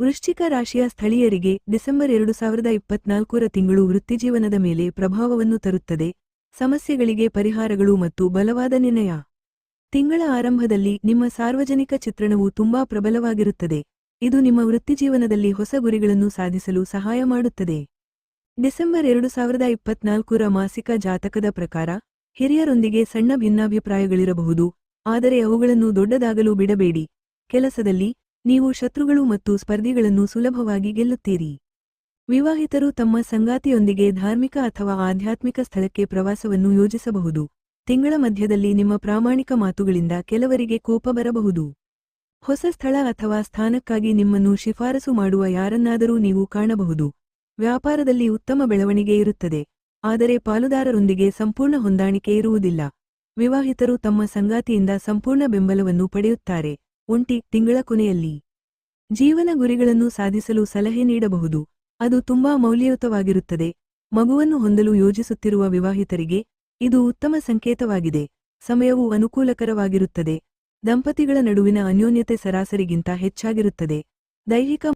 ವೃಶ್ಚಿಕ ರಾಶಿಯ ಸ್ಥಳೀಯರಿಗೆ ಡಿಸೆಂಬರ್ ಎರಡು ಸಾವಿರದ ಇಪ್ಪತ್ನಾಲ್ಕರ ತಿಂಗಳು ವೃತ್ತಿಜೀವನದ ಮೇಲೆ ಪ್ರಭಾವವನ್ನು ತರುತ್ತದೆ. ಸಮಸ್ಯೆಗಳಿಗೆ ಪರಿಹಾರಗಳು ಮತ್ತು ಬಲವಾದ ನಿರ್ಣಯ. ತಿಂಗಳ ಆರಂಭದಲ್ಲಿ ನಿಮ್ಮ ಸಾರ್ವಜನಿಕ ಚಿತ್ರಣವು ತುಂಬಾ ಪ್ರಬಲವಾಗಿರುತ್ತದೆ. ಇದು ನಿಮ್ಮ ವೃತ್ತಿಜೀವನದಲ್ಲಿ ಹೊಸ ಗುರಿಗಳನ್ನು ಸಾಧಿಸಲು ಸಹಾಯ ಮಾಡುತ್ತದೆ. ಡಿಸೆಂಬರ್ ಎರಡು ಸಾವಿರದ ಇಪ್ಪತ್ನಾಲ್ಕರ ಮಾಸಿಕ ಜಾತಕದ ಪ್ರಕಾರ, ಹಿರಿಯರೊಂದಿಗೆ ಸಣ್ಣ ಭಿನ್ನಾಭಿಪ್ರಾಯಗಳಿರಬಹುದು, ಆದರೆ ಅವುಗಳನ್ನು ದೊಡ್ಡದಾಗಲು ಬಿಡಬೇಡಿ. ಕೆಲಸದಲ್ಲಿ ನೀವು ಶತ್ರುಗಳು ಮತ್ತು ಸ್ಪರ್ಧಿಗಳನ್ನು ಸುಲಭವಾಗಿ ಗೆಲ್ಲುತ್ತೀರಿ. ವಿವಾಹಿತರು ತಮ್ಮ ಸಂಗಾತಿಯೊಂದಿಗೆ ಧಾರ್ಮಿಕ ಅಥವಾ ಆಧ್ಯಾತ್ಮಿಕ ಸ್ಥಳಕ್ಕೆ ಪ್ರವಾಸವನ್ನು ಯೋಜಿಸಬಹುದು. ತಿಂಗಳ ಮಧ್ಯದಲ್ಲಿ ನಿಮ್ಮ ಪ್ರಾಮಾಣಿಕ ಮಾತುಗಳಿಂದ ಕೆಲವರಿಗೆ ಕೋಪ ಬರಬಹುದು. ಹೊಸ ಸ್ಥಳ ಅಥವಾ ಸ್ಥಾನಕ್ಕಾಗಿ ನಿಮ್ಮನ್ನು ಶಿಫಾರಸು ಮಾಡುವ ಯಾರನ್ನಾದರೂ ನೀವು ಕಾಣಬಹುದು. ವ್ಯಾಪಾರದಲ್ಲಿ ಉತ್ತಮ ಬೆಳವಣಿಗೆ ಇರುತ್ತದೆ. ಆದರೆ ಪಾಲುದಾರರೊಂದಿಗೆ ಸಂಪೂರ್ಣ ಹೊಂದಾಣಿಕೆ ಇರುವುದಿಲ್ಲ. ವಿವಾಹಿತರು ತಮ್ಮ ಸಂಗಾತಿಯಿಂದ ಸಂಪೂರ್ಣ ಬೆಂಬಲವನ್ನು ಪಡೆಯುತ್ತಾರೆ. ಒಂಟಿ ತಿಂಗಳ ಕೊನೆಯಲ್ಲಿ. ಜೀವನ ಗುರಿಗಳನ್ನು ಸಾಧಿಸಲು ಸಲಹೆ ನೀಡಬಹುದು. ಅದು ತುಂಬಾ ಮೌಲ್ಯಯುತವಾಗಿರುತ್ತದೆ. ಮಗುವನ್ನು ಹೊಂದಲು ಯೋಜಿಸುತ್ತಿರುವ ವಿವಾಹಿತರಿಗೆ ಇದು ಉತ್ತಮ ಸಂಕೇತವಾಗಿದೆ. ಸಮಯವು ಅನುಕೂಲಕರವಾಗಿರುತ್ತದೆ. ದಂಪತಿಗಳ ನಡುವಿನ ಅನ್ಯೋನ್ಯತೆ ಸರಾಸರಿಗಿಂತ ಹೆಚ್ಚಾಗಿರುತ್ತದೆ. ದೈಹಿಕ